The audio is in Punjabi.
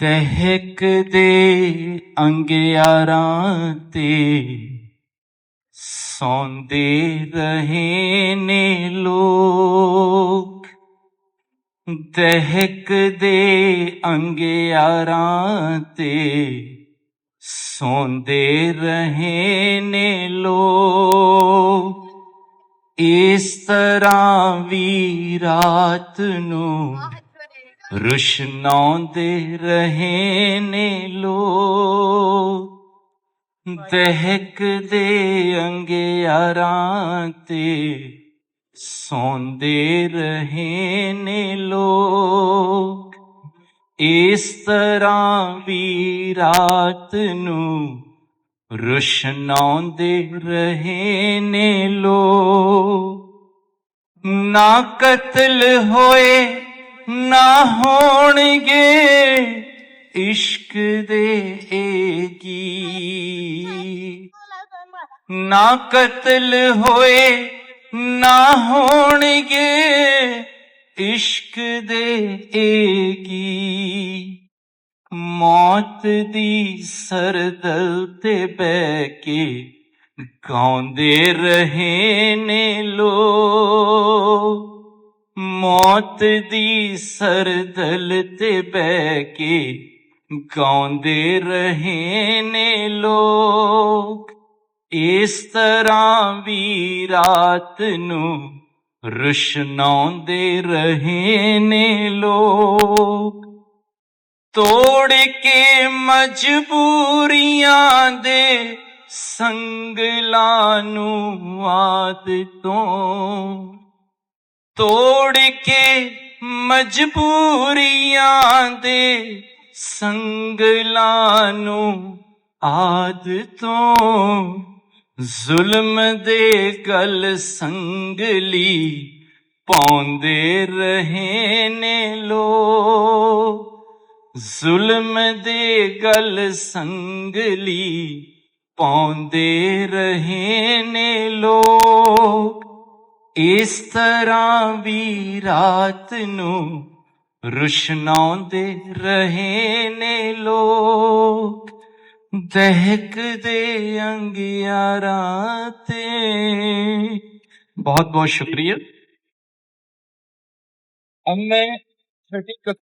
ਦਹਿਕ ਦੇ ਅੰਗਿਆਰਾਂ ਤੇ ਸੌਂਦੇ ਰਹੇ ਨੇ ਲੋਕ। ਦਹਿਕ ਦੇ ਅੰਗਿਆਰਾਂ ਤੇ ਸੌਂਦੇ ਰਹੇ ਨੇ ਲੋਕ। ਇਸ ਤਰ੍ਹਾਂ ਵੀ ਰਾਤ ਨੂੰ ਰੁਸ਼ਨਾਉਂਦੇ ਰਹੇ ਨੇ ਲੋਕ। ਦਹਿਕ ਦੇ ਅੰਗਿਆਰਾਂ ਤੇ ਸੌਂਦੇ ਰਹੇ ਨੇ ਲੋਕ। ਇਸ ਤਰ੍ਹਾਂ ਵੀ ਰਾਤ ਨੂੰ ਰੁਸ਼ਨਾਉਂਦੇ ਰਹੇ ਨੇ ਲੋ ਨਾ ਕਤਲ ਹੋਏ ਨਾ ਹੋਣਗੇ ਇਸ਼ਕ ਦੇ ਏਗੀ ਨਾ ਕਤਲ ਹੋਏ, ਨਾ ਹੋਣਗੇ ਇਸ਼ਕ ਦੇ ਏਗੀ ਮੌਤ ਦੀ ਸਰਦਲ ਤੇ ਬਹਿ ਕੇ ਗਾਉਂਦੇ ਰਹੇ ਨੇ ਲੋਕ। ਮੌਤ ਦੀ ਸਰਦਲ ਤੇ ਬਹਿ ਕੇ ਗਾਉਂਦੇ ਰਹੇ ਨੇ ਲੋਕ। ਇਸ ਤਰ੍ਹਾਂ ਵੀ ਰਾਤ ਨੂੰ ਰੁਸ਼ਨਾਉਂਦੇ ਰਹੇ ਨੇ ਲੋਕ। ਤੋੜ ਕੇ ਮਜਬੂਰੀਆਂ ਦੇ ਸੰਗਲਾਂ ਨੂੰ ਆਦਤੋਂ ਤੋੜ ਕੇ ਮਜਬੂਰੀਆਂ ਦੇ ਸੰਗਲਾਂ ਨੂੰ ਆਦਤੋਂ ਜ਼ੁਲਮ ਦੇ ਗਲ ਸੰਗਲੀ ਪਾਉਂਦੇ ਰਹੇ ਨੇ ਲੋ ਜ਼ੁਲਮ ਦੇ ਗਲ ਸੰਗਲੀ ਪਾਉਂਦੇ ਰਹੇ ਨੇ ਲੋਕ। ਇਸ ਤਰ੍ਹਾਂ ਵੀ ਰਾਤ ਨੂੰ ਰੁਸ਼ਨਾਉਂਦੇ ਰਹੇ ਨੇ ਲੋਕ ਦਹਿਕ ਦੇ ਅੰਗਿਆਰਾਂ ਤੇ ਬਹੁਤ ਬਹੁਤ ਸ਼ੁਕਰੀਆ अब मैं छठी कक्षा